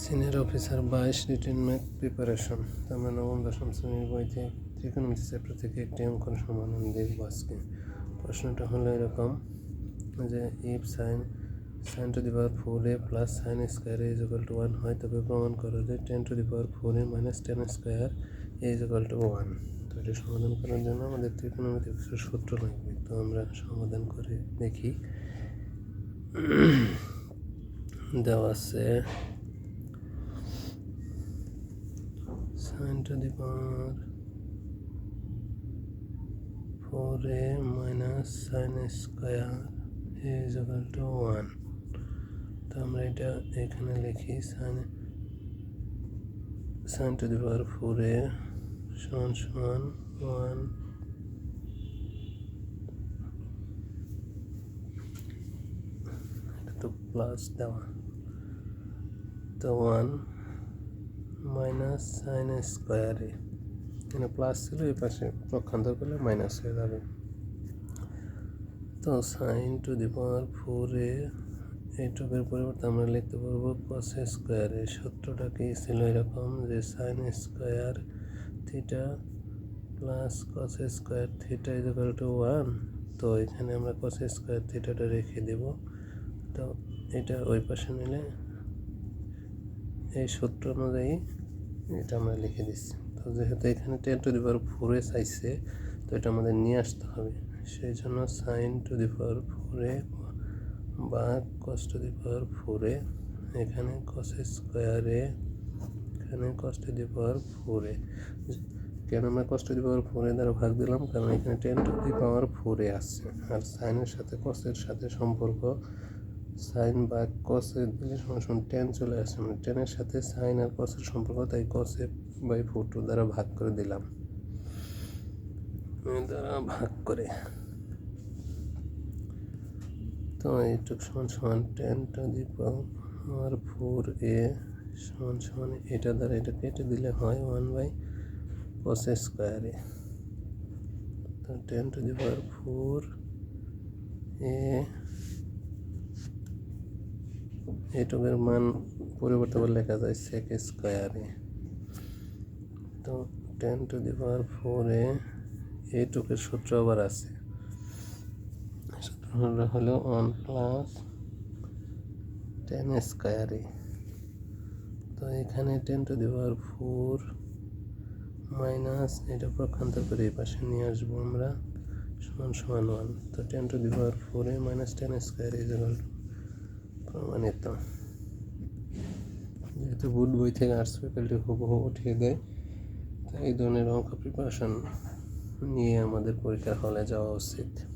Senior officer বাইশ written math preparation. আমরা নবম, দশম শ্রেণির বইতে ত্রিকোণমিতি চ্যাপ্টার থেকে একটি অঙ্কন সমাধান দেখব আজকে। প্রশ্নটা হলো এরকম, যে if sine sine to the power four A plus sine square A equal to one হয়, তবে প্রমাণ করো যে tan to the power four A minus tan square A equal to one তো এটি সমাধান করার জন্য আমাদের ত্রিকোণমিতির কিছু সূত্র লাগবে। তো আমরা সমাধান করে দেখি। দেওয়া আছে sine to the power four A minus sine square is equal to one তো আমরা এটা এখানে লিখি sine sine to the power four A সমান সমান ওয়ান এটা তো প্লাস দেওয়া তো ওয়ান মাইনাস সাইন স্কোয়ারে এখানে প্লাস ছিল, এই পাশে পক্ষান্তর করলে মাইনাস হয়ে যাবে। তো সাইন টু দি পাওয়ার ফোরে এইটুকের পরিবর্তে আমরা লিখতে পারব কস স্কোয়ারে সূত্রটা কি ছিল এরকম যে sine square theta plus cos square theta is to one. তো এখানে আমরা কস স্কোয়ার থিটাটা রেখে দেব। তো এটা ওই পাশে নিলে এই সূত্র অনুযায়ী এটা আমরা লিখে দিচ্ছি। তো যেহেতু এখানে টেন টু দি পাওয়ার ফোরে চাইছে, তো এটা আমাদের নিয়ে আসতে হবে। সেই জন্য সাইন টু দি পাওয়ার ফোরে বা কস টু দি পাওয়ার ফোরে এখানে কস স্কোয়ারে এখানে কস টু দি পাওয়ার ফোরে কেন আমরা কস টু দি পাওয়ার ফোরে দ্বারা ভাগ দিলাম? কারণ এখানে টেন টু দি পাওয়ার ফোরে আসছে আর সাইনের সাথে কসের সাথে সম্পর্ক সাইন বা কসের দিলে সমান টেন চলে আসে। মানে টেনের সাথে সাইন আর কসের সম্পর্ক, তাই কসে বাই ফোর দ্বারা ভাগ করে দিলাম। দ্বারা ভাগ করে। তো এইটুক সমান সমান tan to the power four A সমান সমান এটা দ্বারা এটা কেটে দিলে হয় ওয়ান বাই কস স্কোয়ারে তো tan to the power four A এইটুকের মান পরিবর্তে লেখা যায় সেক স্কোয়ারে তো টেন টু দি পাওয়ার ফোরে এইটুকের সূত্র আবার আছে। সূত্রটা হলো ওয়ান প্লাস টেন স্কোয়ারে তো এখানে tan to the power four minus এটা প্রক্ষান্তর করে এই পাশে নিয়ে আসব আমরা, সমান সমান ওয়ান তো টেন টু দি পাওয়ার ফোরে মাইনাস টেন স্কোয়ার ইজ প্রমাণিত যেহেতু বুট বই থেকে আর্টস ফ্যাকাল্টি হুবহু উঠিয়ে দেয়। তাই এই ধরনের অঙ্ক প্রিপারেশন নিয়ে আমাদের পরীক্ষার হলে যাওয়া উচিত।